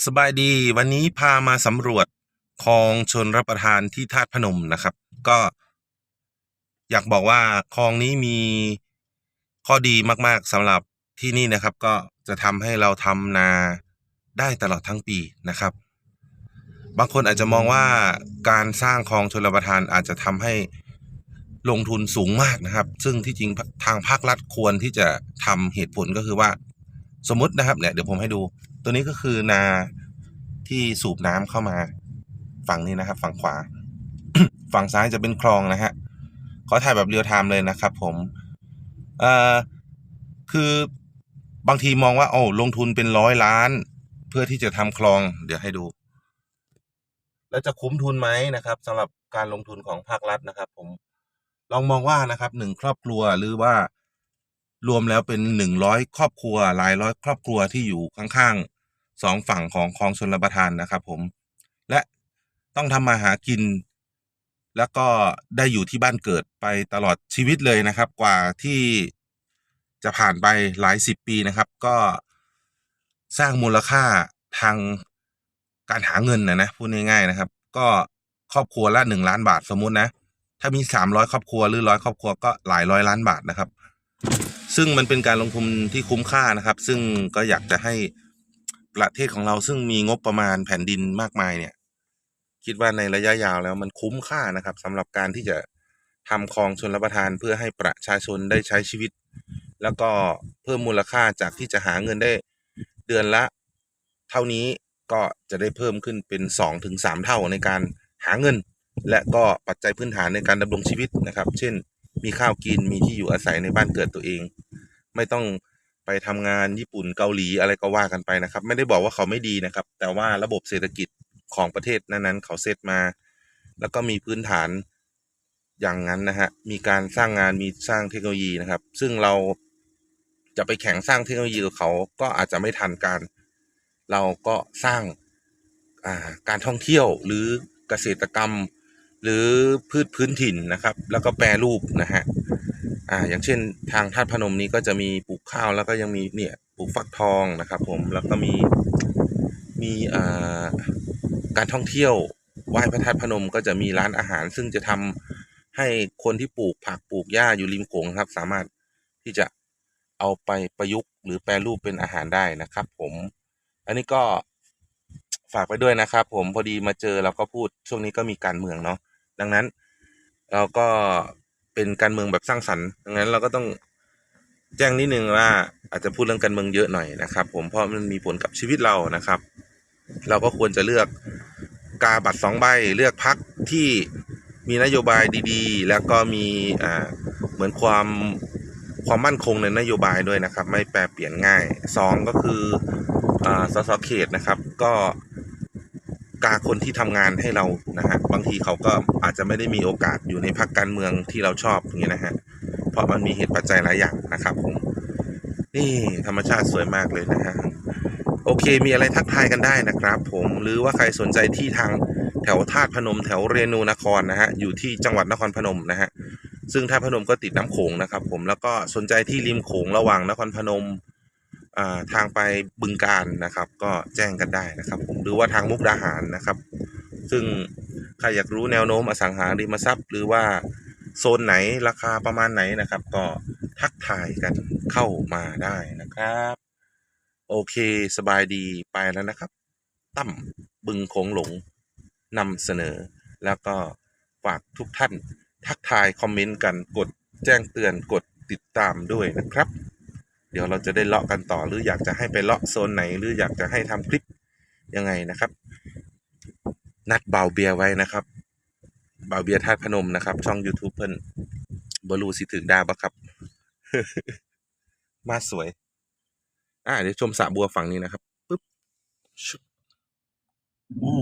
สบายดีวันนี้พามาสำรวจคลองชนรับประทานที่ธาตุพนมนะครับ ก็ อยากบอกว่าคลองนี้มีข้อดีมากๆสำหรับที่นี่นะครับ ก็จะทำให้เราทำนาได้ตลอดทั้งปีนะครับ บางคนอาจจะมองว่าการสร้างคลองชนรับประทานอาจจะทำให้ลงทุนสูงมากนะครับ ซึ่งที่จริงทางภาครัฐควรที่จะทำเหตุผลก็คือว่า สมมตินะครับเนี่ยเดี๋ยวผมให้ดู ตัวนี้ก็คือนาที่สูบน้ำเข้ามาฝั่งนี้นะครับ ฝั่งขวา ฝั่งซ้ายจะเป็นคลองนะฮะขอถ่ายแบบเรียลไทม์เลยนะครับ ผมเอ่อคือบางทีมองว่าโอ้ลงทุนเป็นร้อยล้าน เพื่อที่จะทำคลอง เดี๋ยวให้ดู แล้วจะคุ้มทุนไหมนะครับสำหรับการลงทุนของภาครัฐนะครับ ผมลองมองว่านะครับหนึ่งครอบครัวหรือว่า รวมแล้วเป็นหนึ่งร้อยครอบครัวหลายร้อยครอบครัวที่อยู่ข้างๆสองฝั่งของคลองชนรับประทานนะครับผมและต้องทำมาหากิน แล้วก็ได้อยู่ที่บ้านเกิดไปตลอดชีวิตเลยนะครับ กว่าที่จะผ่านไปหลายสิบปีนะครับ ก็สร้างมูลค่าทางการหาเงินนะนะพูดง่ายๆนะครับ ก็ครอบครัวละหนึ่งล้านบาทสมมุตินะ ถ้ามีสามร้อยครอบครัวหรือร้อยครอบครัวก็หลายร้อยล้านบาทนะครับ ซึ่งมันเป็นการลงทุนที่คุ้มค่านะครับ ซึ่งก็อยากจะให้ประเทศของเราซึ่งมีงบประมาณแผ่นดินมากมายเนี่ย คิดว่าในระยะยาวแล้วมันคุ้มค่านะครับสำหรับการที่จะทำคลองชนรับประทานเพื่อให้ประชาชนได้ใช้ชีวิต แล้วก็เพิ่มมูลค่าจากที่จะหาเงินได้เดือนละ เท่านี้ก็จะได้เพิ่มขึ้นเป็นสองถึงสามเท่าในการหาเงิน และก็ปัจจัยพื้นฐานในการดำรงชีวิตนะครับ เช่น มีข้าวกินมีที่อยู่อาศัยในบ้านเกิดตัวเอง ไม่ต้องไปทำงานญี่ปุ่นเกาหลีอะไรก็ว่ากันไปนะครับ ไม่ได้บอกว่าเขาไม่ดีนะครับ แต่ว่าระบบเศรษฐกิจของประเทศนั้นๆ เขาเซตมา แล้วก็มีพื้นฐานอย่างนั้นนะฮะมีการสร้างงานมีสร้างเทคโนโลยีนะครับ ซึ่งเราจะไปแข่งสร้างเทคโนโลยีกับเขาก็อาจจะไม่ทันการ เราก็สร้างาการท่องเที่ยวหรือเกษตรกรรม หรือพืชพื้นถิ่นนะครับ แล้วก็แปรรูปนะฮะ อ่าอย่างเช่นทางธาตุพนมนี้ก็จะมีปลูกข้าวแล้วก็ยังมีเนี่ยปลูกฟักทองนะครับ ผมแล้วก็มีมีอ่าการท่องเที่ยวไหว้พระธาตุพนมก็จะมีร้านอาหาร ซึ่งจะทำให้คนที่ปลูกผักปลูกหญ้าอยู่ริมโขงครับ สามารถที่จะเอาไปประยุกต์หรือแปรรูปเป็นอาหารได้นะครับ ผม อันนี้ก็ฝากไปด้วยนะครับ ผมพอดีมาเจอเราก็พูดช่วงนี้ก็มีการเมืองเนาะดังนั้นเราก็ เป็นการเมืองแบบสร้างสรรค์ดังนั้นเราก็ต้องแจ้งนิดนึงว่าอาจจะพูดเรื่องการเมืองเยอะหน่อยนะครับ ผมเพราะมันมีผลกับชีวิตเรานะครับ เราก็ควรจะเลือกกาบัตรสองใบเลือกพักที่มีนโยบายดีๆ แล้วก็มีอ่าเหมือนความความมั่นคงในนโยบายด้วยนะครับ ไม่แปรเปลี่ยนง่ายสองก็คืออ่าสสเขตนะครับ ก็ กาคนที่ทำงานให้เรานะฮะบางทีเขาก็อาจจะไม่ได้มีโอกาสอยู่ในพรรคการเมืองที่เราชอบอย่างเงี้ยนะฮะเพราะมันมีเหตุปัจจัยหลายอย่างนะครับผมนี่ธรรมชาติสวยมากเลยนะฮะโอเคมีอะไรทักทายกันได้นะครับ ผมหรือว่าใครสนใจที่ทางแถวธาตุพนมแถวเรนูนครนะฮะอยู่ที่จังหวัดนครพนมนะฮะซึ่งธาตุพนมก็ติดน้ำโขงนะครับ ผมแล้วก็สนใจที่ริมโขงระหว่างนครพนม ทางไปบึงการนะครับ ก็แจ้งกันได้นะครับผมหรือว่าทางมุกดาหารนะครับ ซึ่งใครอยากรู้แนวโน้มอสังหาริมทรัพย์ หรือว่าโซนไหนราคาประมาณไหนนะครับ ก็ทักทายกันเข้ามาได้นะครับ โอเคสบายดีไปแล้วนะครับ ตั้มบึงโขงหลงนำเสนอ แล้วก็ฝากทุกท่านทักทายคอมเมนต์กันกดแจ้งเตือนกดติดตามด้วยนะครับ เดี๋ยวเราจะได้เลาะกันต่อหรืออยากจะให้ไปเลาะโซนไหน หรืออยากจะให้ทำคลิปยังไงนะครับ นัดเบาเบียร์ไว้นะครับเบาเบียร์ธาตุพนมนะครับ ช่อง YouTube เพิ่นบรูสิถึงดาวปะครับ มาสวย อ่าเดี๋ยวชมสระบัวฝั่งนี้นะครับปึ๊บชุบอู้